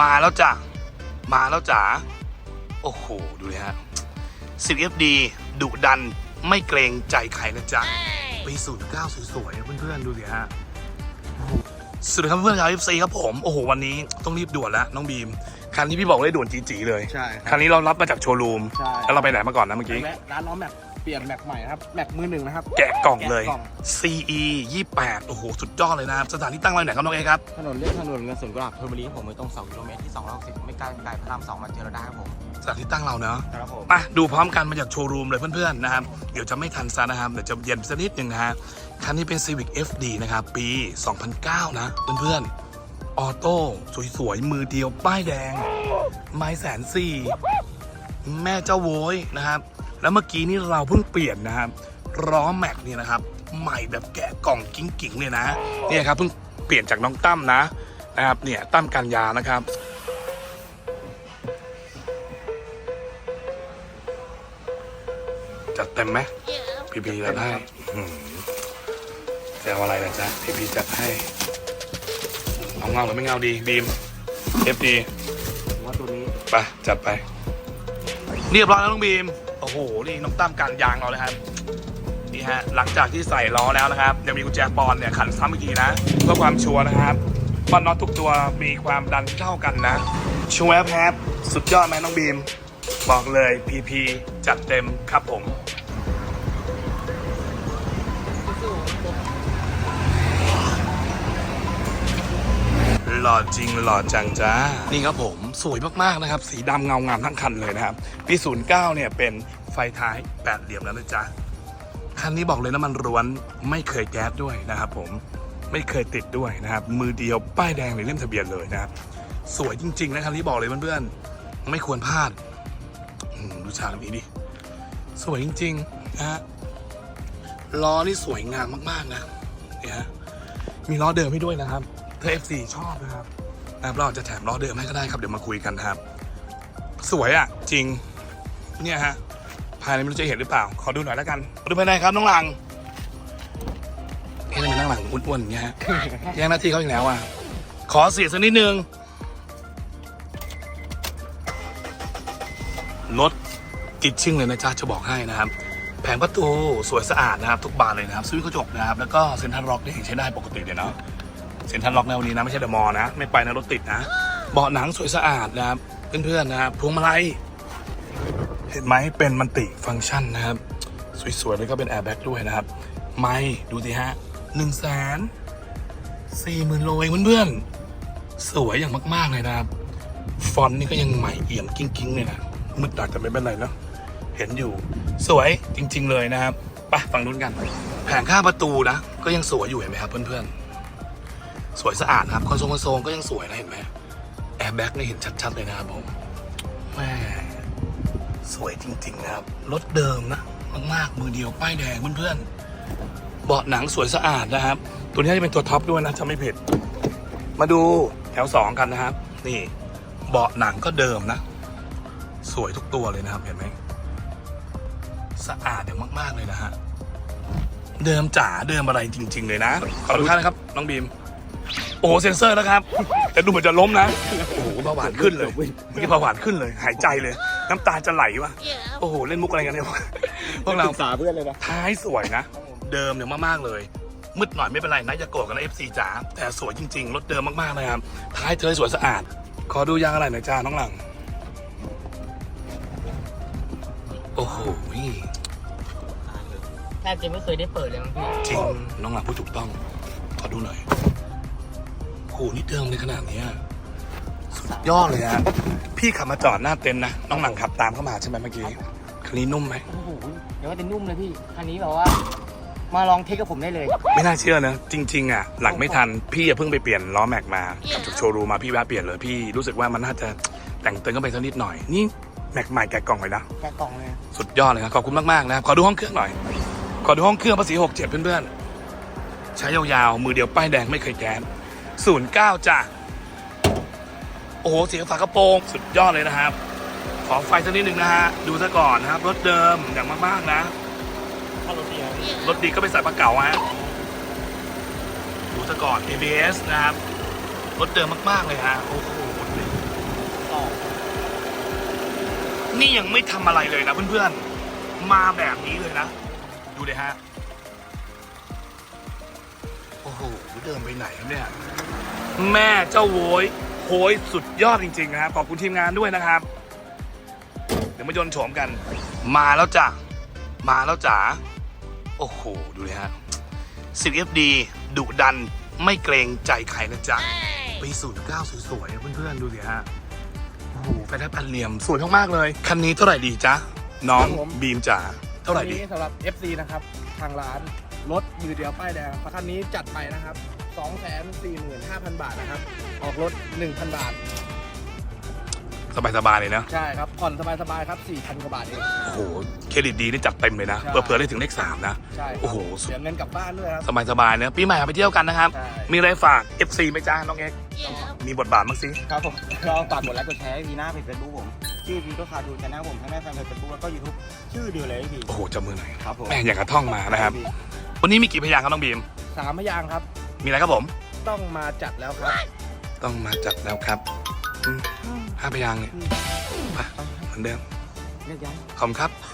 มาแล้วจ้ะ มาแล้วจ๋า โอ้โห ดูเลยฮะ 10FD ดุดันไม่เกรงใจใครนะจ๊ะปี09สวยๆนะเพื่อนๆ ดูสิฮะโอ้โหสวัสดีครับเพื่อนๆชาว FC ครับผม โอ้โห วันนี้ต้องรีบด่วนแล้วน้องบีม คันที่พี่บอกเลยด่วนจีๆเลย ใช่ คันนี้เรารับมาจากโชว์รูมใช่แล้วเราไปไหนมาก่อนนะเมื่อกี้แวะร้านล้อแม็ก เปลี่ยนแม็กใหม่นะครับ แม็กมือหนึ่งนะครับ แกะกล่องเลย แกะกล่อง CE 28โอ้โห สุดยอดเลยนะครับ สถานที่ตั้งไว้ไหนครับน้องเอครับ ถนนเรียบถนนเงินสวนกุหลาบธนบุรีครับผมไม่ตรง2กิโลเมตรที่260ไม่ไกลไกลพระราม2มาเจอเราได้ครับผมสถานที่ตั้งเราเนาะครับผม มาดูพร้อมกันมาจากโชว์รูมเลยเพื่อนๆนะครับ เดี๋ยวจะไม่ทันซะนะครับ เดี๋ยวจะเย็นสักนิดหนึ่งนะฮะ คันนี้เป็น Civic FD นะครับ ปี 2009 นะ เพื่อนๆ ออโต้สวยๆ มือเดียว ป้ายแดง ไม้แสนสี่ แม่เจ้าโวยนะครับ แล้วเมื่อกี้นี่เราเพิ่งเปลี่ยนนะครับล้อแม็กเนี่ยนะครับ ใหม่แบบแกะกล่องกิ้งๆเลยนะเนี่ยครับเพิ่งเปลี่ยนจากน้องตั้มนะนะครับเนี่ยตั้มกันยานะครับจัดเต็มไหมพีพีจัดให้อืมจะเอาอะไรนะจ๊ะพีพีจัดให้ เอาเงาหรือไม่เงาดีบีมเอฟดีว่าตัวนี้ไปจัดไป เรียบร้อยแล้วน้องบีม โอ้โหนี่น้องตั้มกันยางเราเลยครับนี่ฮะหลังจากที่ใส่ล้อแล้วนะครับยังมีกุญแจปอนเนี่ยขันซ้ำอีกทีนะเพื่อความชัวร์นะครับว่าน็อตทุกตัวมีความดันเท่ากันนะชัวร์แพบสุดยอดไหมน้องบีม บอกเลยพีพีจัดเต็มครับผมหล่อจริงหล่อจังจ้า นี่ครับผมสวยมาก ๆ นะครับ สีดำเงางามทั้งคันเลยนะครับ ปี 09 เนี่ยเป็น ไฟท้ายแปดเหลี่ยมแล้วนะจ๊ะคันนี้บอกเลยน้ำมันร้วนไม่เคยแก๊สด้วยนะครับผมไม่เคยติดด้วยนะครับ มือเดียวป้ายแดงในเล่มทะเบียนเลยนะครับ สวยจริง ๆ นะคันนี้บอกเลยเพื่อนๆไม่ควรพลาดดูฉากนี้ดิสวยจริงๆนะฮะล้อนี่สวยงามมากๆนะเนี่ยมีล้อเดิมให้ด้วยนะครับถ้า F4 ชอบนะครับนะครับเราจะแถมล้อเดิมให้ก็ได้ครับเดี๋ยวมาคุยกันครับ สวยอะ จริง เนี่ยฮะ ภายในไม่รู้จะเห็นหรือเปล่า ขอดูหน่อยแล้วกันขอดูภายในครับน้องหลังเฮ้ยทำไมน้องหลังอ้วนๆอย่างเงี้ยฮะแย่งหน้าที่เขาอีกแล้วอะขอเสียงสักนิดนึงรถติดชิ่งเลยนะจ๊ะจะบอกให้นะครับ แผงประตูสวยสะอาดนะครับ ทุกบานเลยนะครับซื้อกระจกนะครับ แล้วก็เซ็นทรัลล็อกเนี่ยยังใช้ได้ปกติเลยเนาะเซ็นทรัลล็อกในวันนี้นะไม่ใช่เดอะมอลล์นะ ไม่ไปนะรถติดนะ เบาะหนังสวยสะอาดนะครับเพื่อนๆนะครับพวงมาลัย เห็นไหมเป็นมันติฟังก์ชันนะครับ สวยๆ แล้วก็เป็นแอร์แบ็กด้วยนะครับ ไม่ดูสิฮะหนึ่งแสนสี่หมื่นโลเองเพื่อนๆ สวยอย่างมากๆเลยนะครับ ฟอนต์นี่ก็ยังใหม่เอี่ยมกิ้งๆเลยนะมืดหน่อยแต่ไม่เป็นไรเนาะเห็นอยู่สวยจริง ๆ เลยนะครับไปฟังนู้นกัน แผงข้าประตูนะก็ยังสวยอยู่เห็นไหมครับเพื่อนๆ สวยสะอาดครับคอนโซลคอนโซลก็ยังสวยนะเห็นไหมแอร์แบ็กนี่เห็นชัดๆเลยนะครับผมแม่ สวยจริงๆนะครับ รถเดิมนะ มากๆ มือเดียว ป้ายแดงเพื่อนๆ เบาะหนังสวยสะอาดนะครับ ตัวนี้จะเป็นตัวท็อปด้วยนะจะไม่ผิด มาดูแถวสองกันนะครับ นี่ เบาะหนังก็เดิมนะ สวยทุกตัวเลยนะครับ เห็นไหมสะอาดอย่างมาก ๆ เลยนะฮะ เดิมจ๋าเดิมอะไรจริง ๆ เลยนะ ขอดูท่านนะครับ น้องบีม โอ้โหเซ็นเซอร์แล้วครับ แต่ดูเหมือนจะล้มนะ โอ้โหเบาหวานขึ้นเลยเมื่อกี้เบาหวานขึ้นเลย หายใจเลย น้ำตาจะไหลวะโอ้โห เล่นมุกอะไรกันเนี่ยพวกเราปรึกษาเพื่อนเลยนะท้ายสวยนะ เดิมอย่างมากๆเลยมืดหน่อยไม่เป็นไรนะอย่าโกรธกันนะ FC จ๋าแต่สวยจริงๆรถเดิมมากๆนะครับท้ายเธอสวยสะอาด ขอดูยางอะไรหน่อยจ้าน้องหลัง โอ้โหแทบจะไม่เคยได้เปิดเลยมั้งพี่จริงน้องหลังพูดถูกต้อง ขอดูหน่อย โหนี่เดิมในขนาดเนี้ยสุดยอดเลยฮะพี่ขับมาจอดหน้าเต็นท์นะ น้องหลังขับตามเข้ามาใช่ไหมเมื่อกี้คันนี้นุ่มไหมโอ้โหเดี๋ยวว่าจะนุ่มเลยพี่อันนี้แบบว่า มาลองเทคกับผมได้เลย ไม่น่าเชื่อนะ จริง ๆ อะ หลังไม่ทัน พี่อย่าเพิ่งไปเปลี่ยนล้อแม็กมากับจากโชว์รูมมาพี่แวะเปลี่ยนเลยพี่รู้สึกว่ามันน่าจะแต่งเติมเข้าไปสักนิดหน่อยนี่แม็กใหม่แกะกล่องเลยนะ แกะกล่องเลย สุดยอดเลยครับขอบคุณมากๆนะครับขอดูห้องเครื่องหน่อย ขอดูห้องเครื่องภาษีหกเจ็ดเพื่อนๆใช้ยาวๆมือเดียวป้ายแดงไม่เคยแก๊ส 09จ้ะโอ้โหเสียงฝากระโปรงสุดยอดเลยนะครับ ขอไฟสักนิดหนึ่งนะฮะ ดูซะก่อนนะครับ รถเดิมอย่างมากๆนะรถดีรถดีก็เป็นสายปลาเก่าฮะดูซะก่อน ABS นะครับ รถเดิมมากๆเลยฮะโอ้โหนี่ยังไม่ทำอะไรเลยนะเพื่อนๆ มาแบบนี้เลยนะ ดูเลยฮะ โอ้โหเดินไปไหนครับเนี่ย แม่เจ้าโวยโหยสุดยอดจริงๆนะครับขอบคุณทีมงานด้วยนะครับ เดี๋ยวมายนต์โฉมกัน มาแล้วจ้ะ มาแล้วจ๋า โอ้โห ดูเลยฮะ 10FD ดุดันไม่เกรงใจใครนะจ๊ะปี09สวยๆอะเพื่อนๆ ดูสิฮะ โอ้โหแฟนทัพพันเหลี่ยม สวยมากๆเลย คันนี้เท่าไหร่ดีจ๊ะ น้องครับผม บีมจ๋า เท่าไหร่ดีคันนี้สำหรับ FC นะครับ ทางร้าน รถมือเดียวป้ายแดงคันนี้จัดไปนะครับ245,000 บาทนะครับ ออกรถ 1,000 บาท สบายๆเลยนะ ใช่ครับ ผ่อนสบายๆครับ 4,000 กว่าบาทเอง โอ้โห เครดิตดีนี่จัดเต็มเลยนะ ใช่ เผื่อๆได้ถึงเลขสามนะ ใช่ครับโอ้โหสุดเสียเงินกลับบ้านด้วยครับ สบายๆเนะปีใหม่ไปเที่ยวกันนะครับ ใช่ มีอะไรฝาก FC ไหมจ๊ะน้องเอ็กซ์มีบทบาทบ้างสิ ครับผมก็ฝากกดไลค์กดแชร์ให้พีหน้าเพจเฟซบุ๊กผม ชื่อพีก็คาดูชาแนลผมทั้งหน้าแฟนเพจเฟซบุ๊กแล้วก็ยูทูบชื่อเดียวเลยพี่โอ้โหจับมือหน่อยครับผมแม่อย่างกระท่องมานะครับ วันนี้มีกี่พยางค์ครับน้องบีม สามพยางค์ครับ มีอะไรครับผม ต้องมาจัดแล้วครับต้องมาจัดแล้วครับอืมห้าพยางค์เนี่ยไปเหมือนเดิม เรียกย้าย ขอบคุณครับค